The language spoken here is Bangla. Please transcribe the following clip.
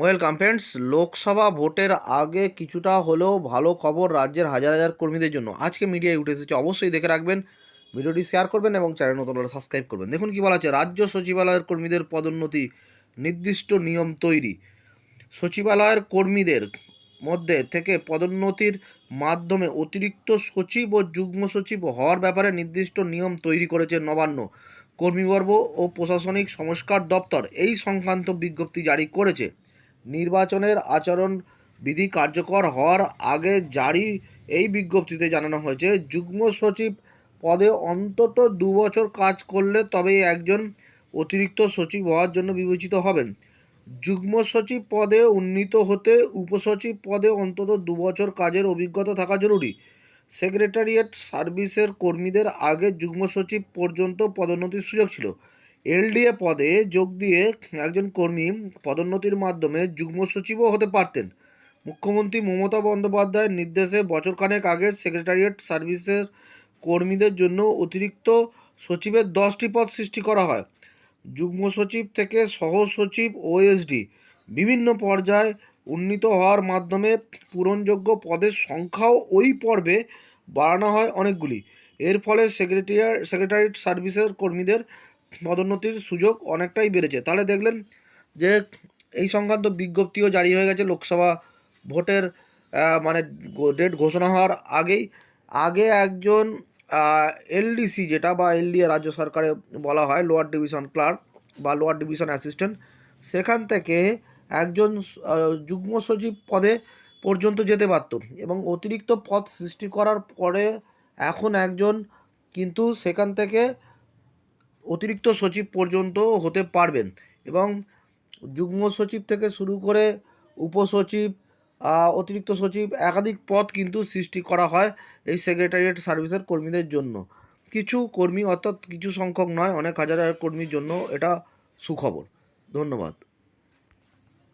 ওয়েলকাম ফ্রেন্ডস, লোকসভা ভোটের আগে কিছুটা হলেও ভালো খবর রাজ্যের হাজার হাজার কর্মীদের জন্য। আজকে মিডিয়ায় উঠে এসেছে, অবশ্যই দেখে রাখবেন, ভিডিওটি শেয়ার করবেন এবং চ্যানেল নতুন সাবস্ক্রাইব করবেন। দেখুন কি বলা আছে রাজ্য সচিবালয়ের কর্মীদের পদোন্নতি, নির্দিষ্ট নিয়ম তৈরি। সচিবালয়ের কর্মীদের মধ্যে থেকে পদোন্নতির মাধ্যমে অতিরিক্ত সচিব ও যুগ্ম সচিব হওয়ার ব্যাপারে নির্দিষ্ট নিয়ম তৈরি করেছে নবান্ন কর্মীবর্গ ও প্রশাসনিক সংস্কার দপ্তর। এই সংক্রান্ত বিজ্ঞপ্তি জারি করেছে। নির্বাচনের আচরণ বিধি কার্যকর হওয়ার আগে জারি এই বিজ্ঞপ্তিতে জানানো হয়েছে, যুগ্ম সচিব পদে অন্তত দু বছর কাজ করলে তবে একজন অতিরিক্ত সচিব হওয়ার জন্য বিবেচিত হবেন। যুগ্ম সচিব পদে উন্নীত হতে উপসচিব পদে অন্তত দু বছর কাজের অভিজ্ঞতা থাকা জরুরি। সেক্রেটারিয়েট সার্ভিসের কর্মীদের আগে যুগ্ম সচিব পর্যন্ত পদোন্নতির সুযোগ ছিল। এলডিএ পদে যোগ দিয়ে একজন কর্মী পদোন্নতির মাধ্যমে যুগ্ম সচিবও হতে পারতেন। মুখ্যমন্ত্রী মমতা বন্দ্যোপাধ্যায়ের নির্দেশে বছরখানেক আগে সেক্রেটারিয়েট সার্ভিসের কর্মীদের জন্য অতিরিক্ত সচিবের দশটি পদ সৃষ্টি করা হয়। যুগ্ম সচিব থেকে সহ সচিব ওএসডি বিভিন্ন পর্যায়ে উন্নীত হওয়ার মাধ্যমে পূরণযোগ্য পদের সংখ্যাও ওই পর্বে বাড়ানো হয় অনেকগুলি। এর ফলে সেক্রেটারিয়ার সেক্রেটারিয়েট সার্ভিসের কর্মীদের পদোন্নতির সুযোগ অনেকটাই বেড়েছে। তাহলে দেখলেন যে এই সংক্রান্ত বিজ্ঞপ্তিও জারি হয়ে গেছে লোকসভা ভোটের মানে ডেট ঘোষণা হওয়ার আগেই। আগে একজন এলডিসি যেটা বা এলডিএ রাজ্য সরকারে বলা হয়, লোয়ার ডিভিশন ক্লার্ক বা লোয়ার ডিভিশন অ্যাসিস্ট্যান্ট, সেখান থেকে একজন যুগ্ম সচিব পদে পর্যন্ত যেতে পারত এবং অতিরিক্ত পদ সৃষ্টি করার পরে এখন একজন কিন্তু সেখান থেকে অতিরিক্ত সচিব পর্যন্ত হতে পারবেন এবং যুগ্ম সচিব থেকে শুরু করে উপসচিব অতিরিক্ত সচিব একাধিক পদ কিন্তু সৃষ্টি করা হয় এই সেক্রেটারিয়েট সার্ভিসের কর্মীদের জন্য। কিছু কর্মী অর্থাৎ কিছু সংখ্যক নয়, অনেক হাজার হাজার কর্মীর জন্য এটা সুখবর। ধন্যবাদ।